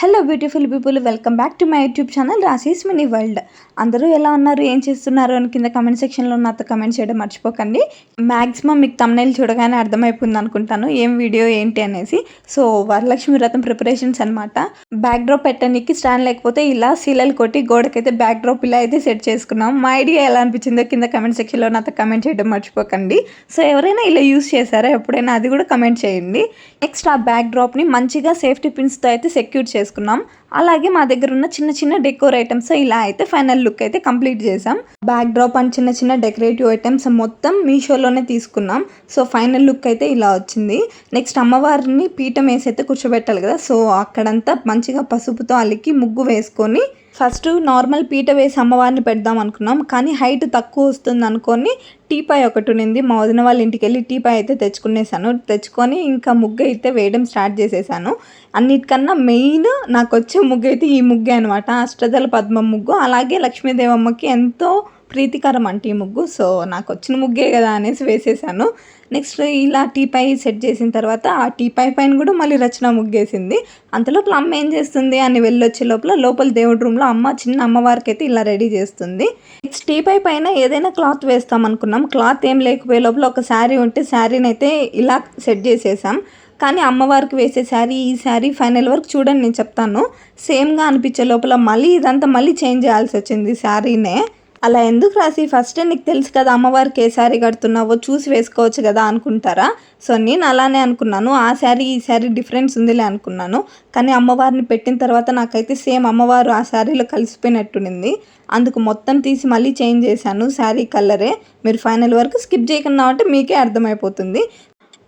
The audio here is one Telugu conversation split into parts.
Hello beautiful people welcome back to my YouTube channel Rasi's mini world అందరూ ఎలా ఉన్నారు? ఏం చేస్తున్నారు? అని కింద కమెంట్ సెక్షన్లో నాతో కమెంట్ చేయడం మర్చిపోకండి. మ్యాక్సిమం మీకు తమ్నైల్ చూడగానే అర్థమైపోయింది అనుకుంటాను. ఏం వీడియో ఏంటి అనేసి. సో వరలక్ష్మి వ్రతం ప్రిపరేషన్స్ అనమాట బ్యాక్ డ్రాప్ పెట్టడానికి స్టాండ్ లేకపోతే ఇలా సీలలు కొట్టి గోడకైతే బ్యాక్ డ్రాప్ ఇలా అయితే సెట్ చేసుకున్నాం. మా ఐడియా ఎలా అనిపించిందో కింద కమెంట్ సెక్షన్లో నాతో కమెంట్ చేయడం మర్చిపోకండి. సో ఎవరైనా ఇలా యూస్ చేశారా? ఎప్పుడైనా అది కూడా కమెంట్ చేయండి. నెక్స్ట్ ఆ బ్యాక్ డ్రాప్ని మంచిగా సేఫ్టీ పిన్స్తో అయితే సెక్యూర్ చేసుకున్నాం. అలాగే మా దగ్గర ఉన్న చిన్న చిన్న డెకోర్ ఐటమ్స్ ఇలా అయితే ఫైనల్ లుక్ అయితే కంప్లీట్ చేసాం బ్యాక్ డ్రాప్ అండ్ చిన్న చిన్న డెకరేటివ్ ఐటమ్స్ మొత్తం మీషోలోనే తీసుకున్నాం. సో ఫైనల్ లుక్ అయితే ఇలా వచ్చింది. నెక్స్ట్ అమ్మవారిని పీఠం వేసి అయితే కూర్చోబెట్టాలి కదా. సో అక్కడంతా మంచిగా పసుపుతో అలికి ముగ్గు వేసుకొని ఫస్ట్ నార్మల్ పీట వేసి అమ్మవారిని పెడదాం అనుకున్నాం కానీ హైట్ తక్కువ వస్తుంది అనుకొని టీపాయ్ ఒకటి ఉండింది మా వదిన వాళ్ళ ఇంటికి వెళ్ళి టీపాయ్ అయితే తెచ్చుకునేసాను. తెచ్చుకొని ఇంకా ముగ్గు అయితే వేయడం స్టార్ట్ చేసేసాను. అన్నిటికన్నా మెయిన్ నాకు వచ్చే ముగ్గు అయితే ఈ ముగ్గే అనమాట అష్టదల పద్మ ముగ్గు. అలాగే లక్ష్మీదేవమ్మకి ఎంతో ప్రీతికరం అంటే ఈ ముగ్గు. సో నాకు వచ్చిన ముగ్గే కదా అనేసి వేసేసాను. నెక్స్ట్ ఇలా టీపై సెట్ చేసిన తర్వాత ఆ టీపై పైన కూడా మళ్ళీ రచన ముగ్గేసింది. అంతలోపల అమ్మ ఏం చేస్తుంది అని వెళ్ళొచ్చే లోపల లోపల దేవుడి రూమ్లో అమ్మ చిన్న అమ్మవారికి అయితే ఇలా రెడీ చేస్తుంది. నెక్స్ట్ టీపై పైన ఏదైనా క్లాత్ వేస్తాం అనుకున్నాం. క్లాత్ ఏం లేకపోయే లోపల ఒక శారీ ఉంటే శారీని అయితే ఇలా సెట్ చేసేసాం. కానీ అమ్మవారికి వేసే శారీ ఈ శారీ ఫైనల్ వరకు చూడండి నేను చెప్తాను. సేమ్గా అనిపించే లోపల మళ్ళీ ఇదంతా మళ్ళీ చేంజ్ చేయాల్సి వచ్చింది శారీనే. అలా ఎందుకు రాసి? ఫస్ట్ నీకు తెలుసు కదా అమ్మవారికి ఏ శారీ కడుతున్నావో చూసి వేసుకోవచ్చు కదా అనుకుంటారా? సో నేను అలానే అనుకున్నాను. ఆ శారీ ఈ శారీ డిఫరెన్స్ ఉందిలే అనుకున్నాను. కానీ అమ్మవారిని పెట్టిన తర్వాత నాకైతే సేమ్ అమ్మవారు ఆ శారీలో కలిసిపోయినట్టుండింది. అందుకు మొత్తం తీసి మళ్ళీ చేంజ్ చేశాను శారీ కలరే. మీరు ఫైనల్ వరకు స్కిప్ చేయకుండా అంటే మీకే అర్థమైపోతుంది.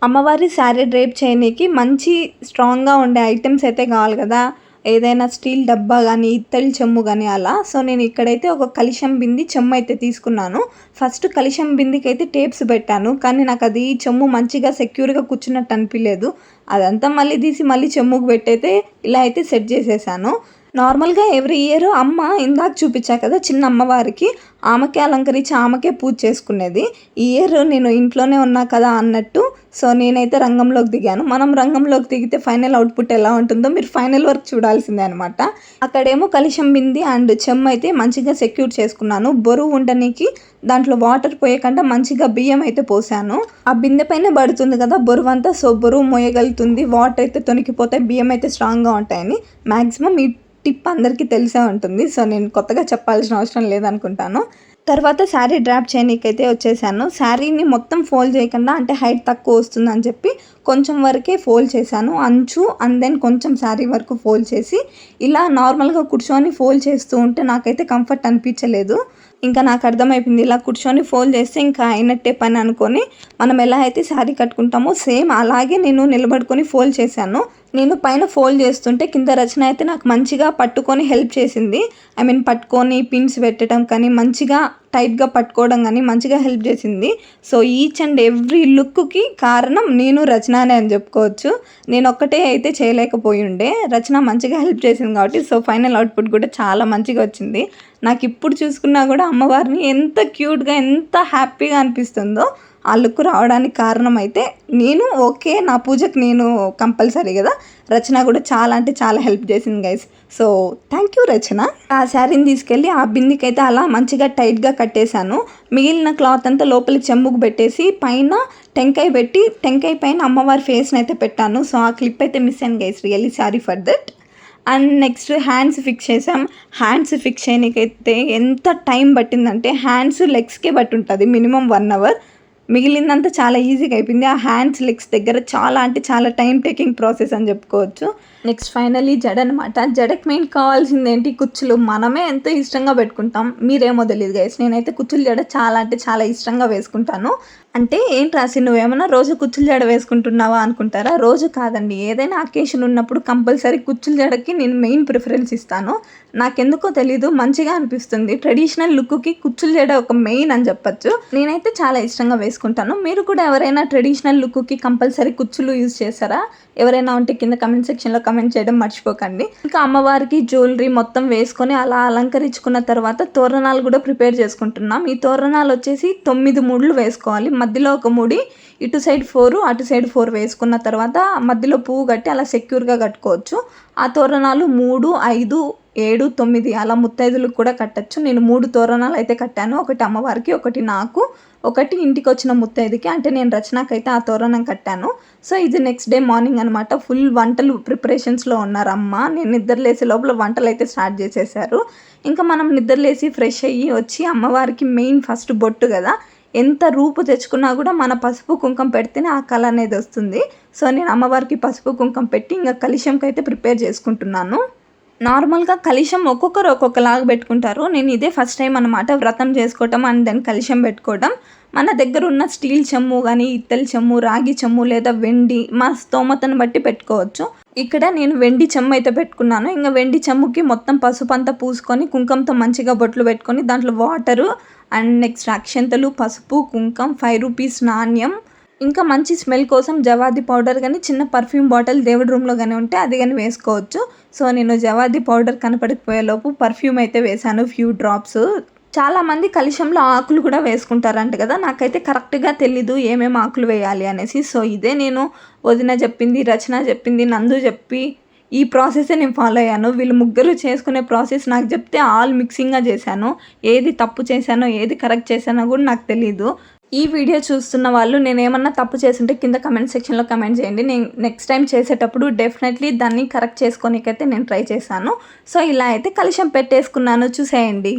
అమ్మవారి శారీ డ్రేప్ చేయనీకి మంచి స్ట్రాంగ్గా ఉండే ఐటమ్స్ అయితే కావాలి కదా. ఏదైనా స్టీల్ డబ్బా కానీ ఇత్తడి చెమ్ము కానీ అలా. సో నేను ఇక్కడైతే ఒక కలిషం బింది చెమ్ము అయితే తీసుకున్నాను. ఫస్ట్ కలిషం బిందికి అయితే టేప్స్ పెట్టాను. కానీ నాకు అది చెమ్ము మంచిగా సెక్యూర్గా కూర్చున్నట్టు అనిపించలేదు అదంతా మళ్ళీ తీసి మళ్ళీ చెమ్ముకు పెట్టయితే ఇలా అయితే సెట్ చేసేసాను. నార్మల్గా ఎవ్రీ ఇయర్ అమ్మ ఇందాక చూపించా కదా చిన్న అమ్మవారికి ఆమెకే అలంకరించి ఆమెకే పూజ చేసుకునేది. ఈ ఇయర్ నేను ఇంట్లోనే ఉన్నా కదా అన్నట్టు సో నేనైతే రంగంలోకి దిగాను. మనం రంగంలోకి దిగితే ఫైనల్ అవుట్పుట్ ఎలా ఉంటుందో మీరు ఫైనల్ వర్క్ చూడాల్సిందే అనమాట అక్కడేమో కలిశం బింది అండ్ చెమ్మ అయితే మంచిగా సెక్యూర్ చేసుకున్నాను. బరువు ఉండనికి దాంట్లో వాటర్ పోయకుండా మంచిగా బియ్యం అయితే పోసాను. ఆ బిందె పైన పడుతుంది కదా బరువు అంతా సో బరువు మోయగలుగుతుంది. వాటర్ అయితే తొనికిపోతే బియ్యం అయితే స్ట్రాంగ్గా ఉంటాయని. మ్యాక్సిమం ఈ టిప్ అందరికీ తెలిసే ఉంటుంది. సో నేను కొత్తగా చెప్పాల్సిన అవసరం లేదనుకుంటాను. తర్వాత శారీ డ్రాప్ చేయనీకైతే వచ్చేసాను. శారీని మొత్తం ఫోల్డ్ చేయకుండా అంటే హైట్ తక్కువ వస్తుందని చెప్పి కొంచెం వరకే ఫోల్డ్ చేశాను. అంచు అండ్ దెన్ కొంచెం శారీ వరకు ఫోల్డ్ చేసి ఇలా నార్మల్గా కూర్చొని ఫోల్డ్ చేస్తూ ఉంటే నాకైతే కంఫర్ట్ అనిపించలేదు. ఇంకా నాకు అర్థమైపోయింది ఇలా కూర్చొని ఫోల్డ్ చేస్తే ఇంకా అయినట్టే పని అనుకొని మనం ఎలా అయితే శారీ కట్టుకుంటామో సేమ్ అలాగే నేను నిలబడుకొని ఫోల్డ్ చేశాను. నేను పైన ఫోల్డ్ చేస్తుంటే కింద రచన అయితే నాకు మంచిగా పట్టుకొని హెల్ప్ చేసింది. ఐ మీన్ పట్టుకొని పిన్స్ పెట్టడం కానీ మంచిగా టైట్గా పట్టుకోవడం కానీ మంచిగా హెల్ప్ చేసింది. సో ఈచ్ అండ్ ఎవ్రీ లుక్కి కారణం నేను రచననే అని చెప్పుకోవచ్చు. నేను ఒక్కటే అయితే చేయలేకపోయి ఉండే. రచన మంచిగా హెల్ప్ చేసింది కాబట్టి సో ఫైనల్ అవుట్పుట్ కూడా చాలా మంచిగా వచ్చింది. నాకు ఇప్పుడు చూసుకున్నా కూడా అమ్మవారిని ఎంత క్యూట్గా ఎంత హ్యాపీగా అనిపిస్తుందో ఆ లుక్ రావడానికి కారణం అయితే నేను ఓకే నా పూజకు నేను కంపల్సరీ కదా. రచన కూడా చాలా అంటే చాలా హెల్ప్ చేసింది guys so thank you Rachana. ఆ శారీని తీసుకెళ్ళి ఆ బిందికి అయితే అలా మంచిగా టైట్గా కట్టేశాను. మిగిలిన క్లాత్ అంతా లోపలికి చెంబుకు పెట్టేసి పైన టెంకాయ పెట్టి టెంకాయ పైన అమ్మవారి ఫేస్ని అయితే పెట్టాను. సో ఆ క్లిప్ అయితే మిస్ అయ్యాను guys really sorry for that and next hands fix చేసాం హ్యాండ్స్ ఫిక్స్ చేయడానికైతే ఎంత టైం పట్టిందంటే హ్యాండ్స్ లెగ్స్కే బట్టి ఉంటుంది మినిమం వన్ అవర్ మిగిలిందంతా చాలా ఈజీగా అయిపోయింది. ఆ హ్యాండ్స్ లెగ్స్ దగ్గర చాలా అంటే చాలా టైం టేకింగ్ ప్రాసెస్ అని చెప్పుకోవచ్చు. నెక్స్ట్ ఫైనలీ జడ అనమాట జడకి మెయిన్ కావాల్సింది ఏంటి? కుచ్చులు. మనమే ఎంతో ఇష్టంగా పెట్టుకుంటాం. మీరేమో తెలియదు గైస్ నేనైతే కుచ్చులు జడ చాలా అంటే చాలా ఇష్టంగా వేసుకుంటాను. అంటే ఏంటి రాసి నువ్వేమన్నా రోజు కుచ్చులు జడ వేసుకుంటున్నావా అనుకుంటారా? రోజు కాదండి. ఏదైనా అకేషన్ ఉన్నప్పుడు కంపల్సరీ కుచ్చులు జడకి నేను మెయిన్ ప్రిఫరెన్స్ ఇస్తాను. నాకెందుకో తెలీదు. మంచిగా అనిపిస్తుంది. ట్రెడిషనల్ లుక్కి కుచ్చులు జడ ఒక మెయిన్ అని చెప్పొచ్చు. నేనైతే చాలా ఇష్టంగా వేసుకుంటాను. మీరు కూడా ఎవరైనా ట్రెడిషనల్ లుక్కి కంపల్సరీ కుచ్చులు యూజ్ చేస్తారా ఎవరైనా ఉంటే కింద కమెంట్ సెక్షన్లో కమెంట్ చేయడం మర్చిపోకండి. ఇంకా అమ్మవారికి జ్యువెలరీ మొత్తం వేసుకొని అలా అలంకరించుకున్న తర్వాత తోరణాలు కూడా ప్రిపేర్ చేసుకుంటున్నాం. ఈ తోరణాలు వచ్చేసి తొమ్మిది మూడులు వేసుకోవాలి. మధ్యలో ఒక ముడి ఇటు సైడ్ ఫోర్ అటు సైడ్ ఫోర్ వేసుకున్న తర్వాత మధ్యలో పువ్వు కట్టి అలా సెక్యూర్గా కట్టుకోవచ్చు. ఆ తోరణాలు మూడు ఐదు ఏడు తొమ్మిది అలా ముత్తైదులకు కూడా కట్టచ్చు. నేను మూడు తోరణాలు అయితే కట్టాను. ఒకటి అమ్మవారికి ఒకటి నాకు. ఒకటి ఇంటికి వచ్చిన ముత్తైదుకి. అంటే నేను రచనకైతే ఆ తోరణం కట్టాను. సో ఇది నెక్స్ట్ డే మార్నింగ్ అనమాట ఫుల్ వంటలు ప్రిపరేషన్స్లో ఉన్నారు అమ్మ నేను నిద్రలేసే లోపల వంటలు అయితే స్టార్ట్ చేసేసారు ఇంకా మనం నిద్రలేసి ఫ్రెష్ అయ్యి వచ్చి అమ్మవారికి మెయిన్ ఫస్ట్ బొట్టు కదా. ఎంత రూపు తెచ్చుకున్నా కూడా మన పసుపు కుంకం పెడితేనే ఆ కళ అనేది వస్తుంది. సో నేను అమ్మవారికి పసుపు కుంకం పెట్టి ఇంకా కలిశంకి అయితే ప్రిపేర్ చేసుకుంటున్నాను. నార్మల్గా కలిశం ఒక్కొక్కరు ఒక్కొక్కలాగా పెట్టుకుంటారు. నేను ఇదే ఫస్ట్ టైం అనమాట వ్రతం చేసుకోవటం అండ్ దెన్ కలిశం పెట్టుకోవడం. మన దగ్గర ఉన్న స్టీల్ చెమ్ము కానీ ఇత్తలి చెమ్ము రాగి చెమ్ము లేదా వెండి మా స్తోమతను బట్టి పెట్టుకోవచ్చు. ఇక్కడ నేను వెండి చెమ్ము అయితే పెట్టుకున్నాను. ఇంకా వెండి చెమ్ముకి మొత్తం పసుపు అంతా పూసుకొని కుంకంతో మంచిగా బొట్లు పెట్టుకొని దాంట్లో వాటరు అండ్ నెక్స్ట్ అక్షంతలు పసుపు కుంకం ఫైవ్ రూపీస్ నాణ్యం. ఇంకా మంచి స్మెల్ కోసం జవాది పౌడర్ కానీ చిన్న పర్ఫ్యూమ్ బాటిల్ దేవుడి రూమ్లో కానీ ఉంటే అది కానీ వేసుకోవచ్చు. సో నేను జవాది పౌడర్ కనపడకపోయేలోపు పర్ఫ్యూమ్ అయితే వేశాను ఫ్యూ డ్రాప్స్ చాలామంది కలిశంలో ఆకులు కూడా వేసుకుంటారంట కదా నాకైతే కరెక్ట్గా తెలీదు ఏమేమి ఆకులు వేయాలి అనేసి. సో ఇదే నేను వదిన చెప్పింది రచన చెప్పింది నందు చెప్పి ఈ ప్రాసెసే నేను ఫాలో అయ్యాను. వీళ్ళు ముగ్గురు చేసుకునే ప్రాసెస్ నాకు చెప్తే ఆల్ మిక్సింగ్గా చేశాను. ఏది తప్పు చేశానో ఏది కరెక్ట్ చేశానో కూడా నాకు తెలీదు. ఈ వీడియో చూస్తున్న వాళ్ళు నేను ఏమన్నా తప్పు చేస్తుంటే కింద కమెంట్ సెక్షన్లో కమెంట్ చేయండి. నేను నెక్స్ట్ టైం చేసేటప్పుడు డెఫినెట్లీ దాన్ని కరెక్ట్ చేసుకోనికైతే నేను ట్రై చేశాను. సో ఇలా అయితే కలిశం పెట్టేసుకున్నాను. చూసేయండి.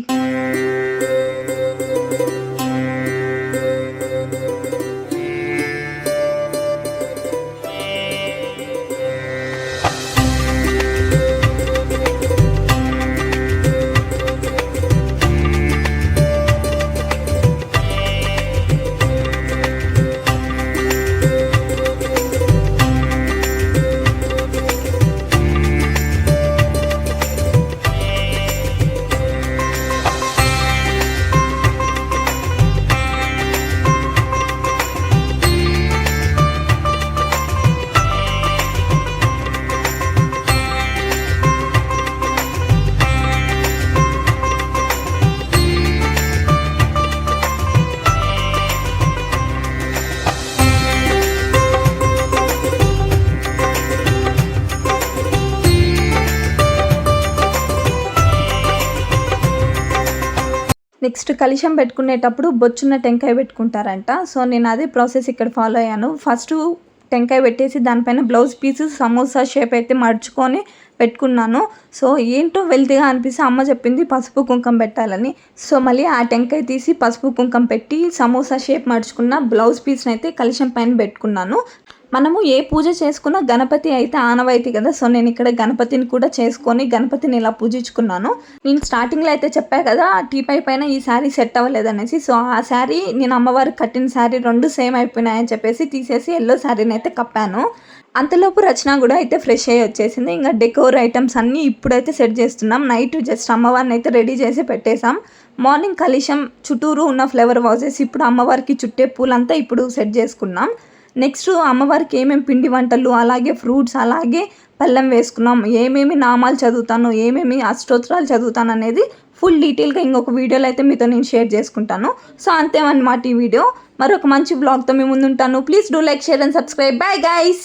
నెక్స్ట్ కలిశం పెట్టుకునేటప్పుడు బొచ్చున్న టెంకాయ పెట్టుకుంటారంట. సో నేను అదే ప్రాసెస్ ఇక్కడ ఫాలో అయ్యాను. ఫస్ట్ టెంకాయ పెట్టేసి దానిపైన బ్లౌజ్ పీస్ సమోసా షేప్ అయితే మడుచుకొని పెట్టుకున్నాను. సో ఏంటో వెల్తీగా అనిపిస్తే అమ్మ చెప్పింది పసుపు కుంకం పెట్టాలని. సో మళ్ళీ ఆ టెంకాయ తీసి పసుపు కుంకం పెట్టి సమోసా షేప్ మడుచుకున్న బ్లౌజ్ పీస్ని అయితే కలిశం పైన పెట్టుకున్నాను. మనము ఏ పూజ చేసుకున్నా గణపతి అయితే ఆనవాయితీ కదా. సో నేను ఇక్కడ గణపతిని కూడా చేసుకొని గణపతిని ఇలా పూజించుకున్నాను. నేను స్టార్టింగ్లో అయితే చెప్పా కదా టీపై పైన ఈ శారీ సెట్ అవ్వలేదనేసి సో ఆ శారీ నేను అమ్మవారికి కట్టిన శారీ రెండు సేమ్ అయిపోయినాయని చెప్పేసి తీసేసి ఎల్లో శారీని అయితే కప్పాను. అంతలోపు రచన కూడా అయితే ఫ్రెష్ అయ్యి వచ్చేసింది. ఇంకా డెకోర్ ఐటమ్స్ అన్నీ ఇప్పుడైతే సెట్ చేస్తున్నాం. నైట్ జస్ట్ అమ్మవారిని అయితే రెడీ చేసి పెట్టేశాం. మార్నింగ్ కలిశం చుట్టూరు ఉన్న ఫ్లేవర్ వాజెస్ ఇప్పుడు అమ్మవారికి చుట్టే పూలంతా ఇప్పుడు సెట్ చేసుకున్నాం. నెక్స్ట్ అమ్మవారికి ఏమేమి పిండి వంటలు అలాగే ఫ్రూట్స్ అలాగే పళ్ళెం వేసుకున్నాం. ఏమేమి నామాలు చదువుతాను ఏమేమి అష్టోత్తరాలు చదువుతాను అనేది ఫుల్ డీటెయిల్గా ఇంకొక వీడియోలో అయితే మీతో నేను షేర్ చేసుకుంటాను. సో అంతేమన్నమాట ఈ వీడియో. మరొక మంచి బ్లాగ్తో మీ ముందుంటాను. Please do like share and subscribe. Bye guys